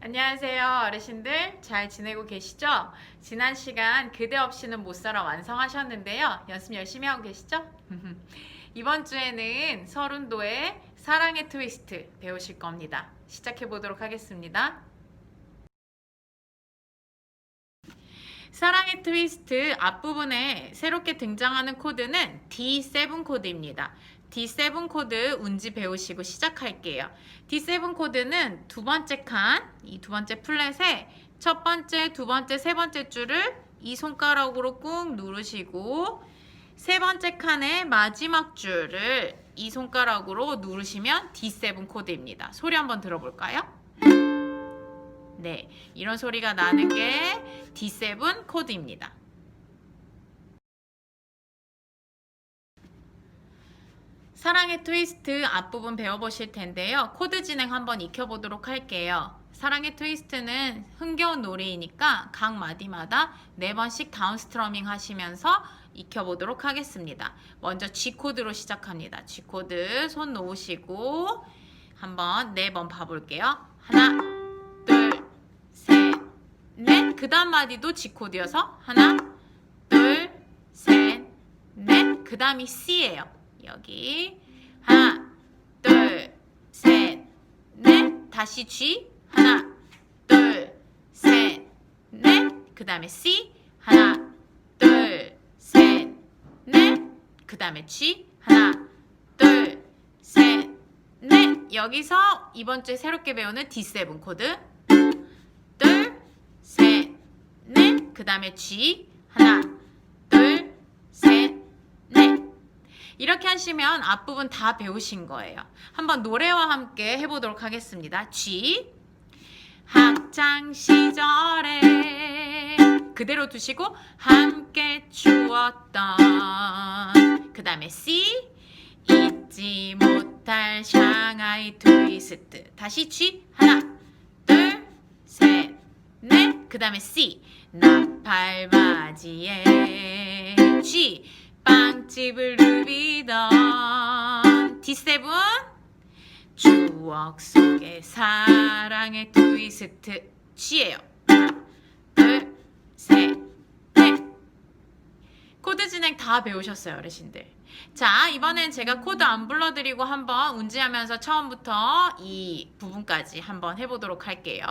안녕하세요, 어르신들. 잘 지내고 계시죠? 지난 시간 그대 없이는 못 살아 완성하셨는데요. 연습 열심히 하고 계시죠? 이번 주에는 서른도의 사랑의 트위스트 배우실 겁니다. 시작해 보도록 하겠습니다. 사랑의 트위스트 앞부분에 새롭게 등장하는 코드는 D7 코드입니다. D7 코드 운지 배우시고 시작할게요. D7 코드는 두 번째 칸, 이 두 번째 플랫에 첫 번째, 두 번째, 세 번째 줄을 이 손가락으로 꾹 누르시고 세 번째 칸의 마지막 줄을 이 손가락으로 누르시면 D7 코드입니다. 소리 한번 들어볼까요? 네, 이런 소리가 나는 게 D7 코드입니다. 사랑의 트위스트 앞부분 배워보실 텐데요. 코드 진행 한번 익혀보도록 할게요. 사랑의 트위스트는 흥겨운 노래이니까 각 마디마다 네 번씩 다운 스트러밍 하시면서 익혀보도록 하겠습니다. 먼저 G 코드로 시작합니다. G 코드 손 놓으시고 한번 네 번 봐볼게요. 하나, 넷. 그 다음 마디도 G 코드여서 하나, 둘, 셋, 넷. 그 다음이 C예요. 여기 하나, 둘, 셋, 넷. 다시 G 하나, 둘, 셋, 넷. 그 다음에 C 하나, 둘, 셋, 넷. 그 다음에 G 하나, 둘, 셋, 넷. 여기서 이번 주에 새롭게 배우는 D7 코드 그 다음에 G. 하나, 둘, 셋, 넷. 이렇게 하시면 앞부분 다 배우신 거예요. 한번 노래와 함께 해보도록 하겠습니다. G. 학창 시절에 그대로 두시고 함께 추었던. 그 다음에 C. 잊지 못할 샹하이 트위스트. 다시 G. 하나 그 다음에 C 나팔바지에 G 빵집을 누비던 D7 추억 속의 사랑의 트위스트 G예요. 코드 진행 다 배우셨어요 어르신들. 자 이번엔 제가 코드 안 불러드리고 한번 운지하면서 처음부터 이 부분까지 한번 해보도록 할게요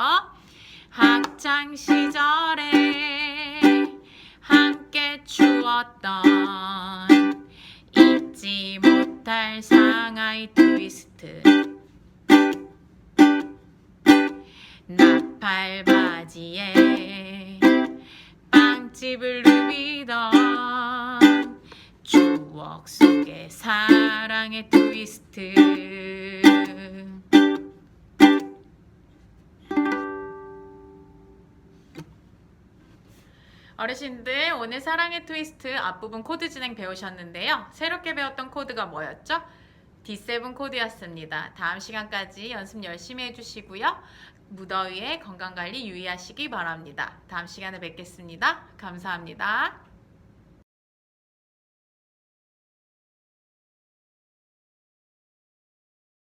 학창 시절에 함께 추었던 잊지 못할 상하이 트위스트. 나팔바지에 빵집을 누비던 추억 속의 사랑의 트위스트 어르신들 오늘 사랑의 트위스트 앞부분 코드 진행 배우셨는데요. 새롭게 배웠던 코드가 뭐였죠? D7 코드였습니다. 다음 시간까지 연습 열심히 해주시고요. 무더위에 건강관리 유의하시기 바랍니다. 다음 시간에 뵙겠습니다. 감사합니다.